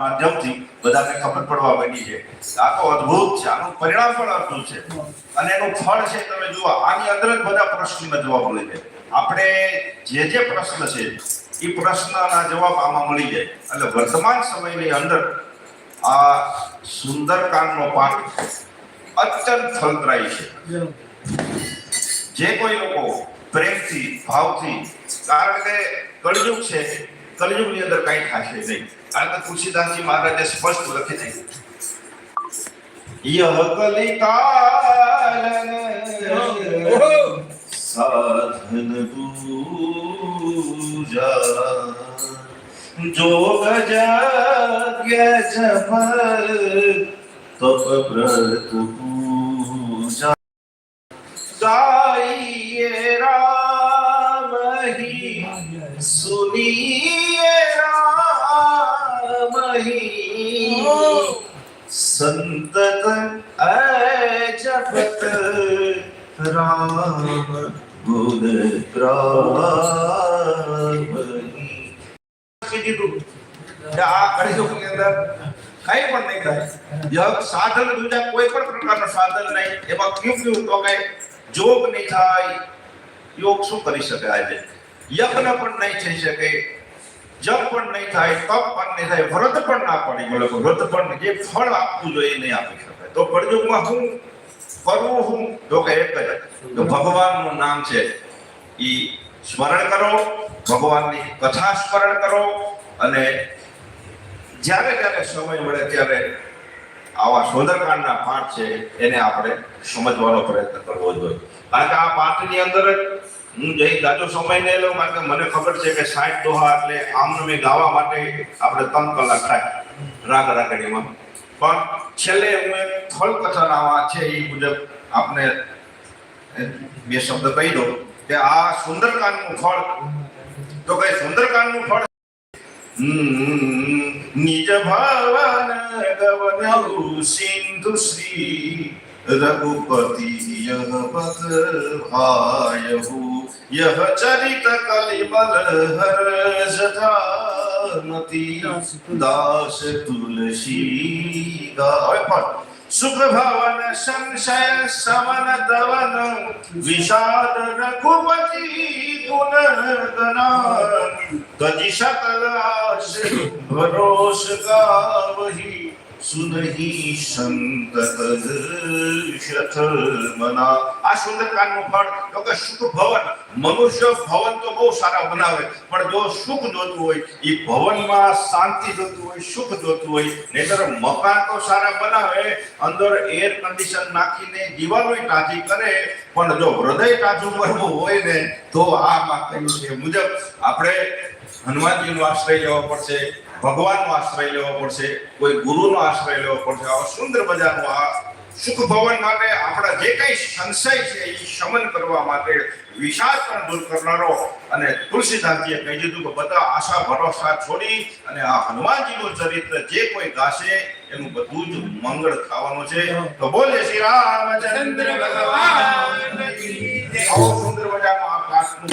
માધ્યમથી બધાને ખબર પડવા માંડી છે. આ તો અદ્ભુત છે. આનું પરિણામ પણ અદ્ભુત છે. અને એનું ફળ છે, તમે જુઓ, આની અંદર જ બધા પ્રશ્નના જવાબ મળી જાય. આપણે જે જે પ્રશ્ન છે, એ પ્રશ્નના જવાબ આમાં મળી જાય. એટલે વર્તમાન સમયની અંદર આ સુંદરકાંડનો પાઠ અત્યંત ફલદાયી છે. જે કોઈ લોકો પ્રેમથી, ભાવથી, કારણ કે કળયુગ છે કળયુગની અંદર કઈ થશે નહીં. કારણ કે તુલસીદાસજી મહારાજે સ્પષ્ટ લખી દીધું. યહ કલિકાલન સાધન પૂજા જોગ જગ્ય જપ તપ વ્રત પૂજા ગાઈએ રામ ही संतत अजपत राम गुण प्रावही કીધું કે આ કળિયુગની અંદર કઈ પણ નહીં થાય યગ સાધન બીજા કોઈ પણ પ્રકારનું સાધન નહીં એમાં કયું કયું તો કઈ જોગ નહીં થાય યોગ શું કરી શકે આજે યજ્ઞ પણ નહીં થઈ શકે જપ પણ નહીં થાય, તપ પણ નહીં થાય, વ્રત પણ ના પડી મળે વ્રત પણ જે ફળ આપવું જોઈએ એ નહીં આપી શકાય. તો કળયુગમાં હું કરવું હું? તો કે એક જ. તો ભગવાનનું નામ છે એ સ્મરણ કરો, ભગવાનની કથા સ્મરણ કરો અને જ્યારે જ્યારે સમય મળે ત્યારે આવા સુંદરકાંડના પાઠ છે એને આપણે સમજવાનો પ્રયત્ન કરવો જોઈએ. કારણ કે આ પાઠની અંદર જ હું જઈ દાદો સમય નહીં લઉં કારણ કે મને ખબર છે કે સાઠ દોહા એટલે આમને મેં ગાવા માટે આપણે ત્રણ કલાક થાય. રાગ રાગડીમાં. પણ છેલ્લે હું એક ફળ કથાના છે એ મુજબ આપને બે શબ્દ કહી દઉં કે આ સુંદરકાંડનું ફળ, તો કઈ સુંદરકાંડનું ફળ? નિજ ભવન ગવન સિંધુ શ્રી રઘુપતિ યહ यह चरित कलिबल हर जठानती दास तुलसी गाय सुख भवन संशय सवन दवन विषाद रघुपति गुण गणान कज भरोस का આ હોય એ મકાન તો સારા બનાવે અંદર એર કન્ડિશન નાખીને દિવાલો તાજી કરે પણ જો હૃદય તાજું કરવું હોય ને તો આમાં કહ્યું છે મુજબ આપણે હનુમાનજીનો આશ્રય લેવો પડશે ભગવાનનો આશ્રય લેવો પડશે, કોઈ ગુરુનો આશ્રય લેવો પડશે, આવા સુંદર મજાનું આ સુખ ભવન માટે આપણા જે કઈ સંશય છે એ શમન કરવા માટે વિશાળ પણ દૂર કરનારો અને તુલસીદાસજીએ કહી દીધું કે બધા આશા, ભરોસા છોડી અને આ હનુમાનજીનું ચરિત્ર જે કોઈ ગાશે એનું બધું જ મંગળ થવાનું છે. તો બોલે શ્રી રામચંદ્ર ભગવાન. સુંદર મજાનો આ કાશનું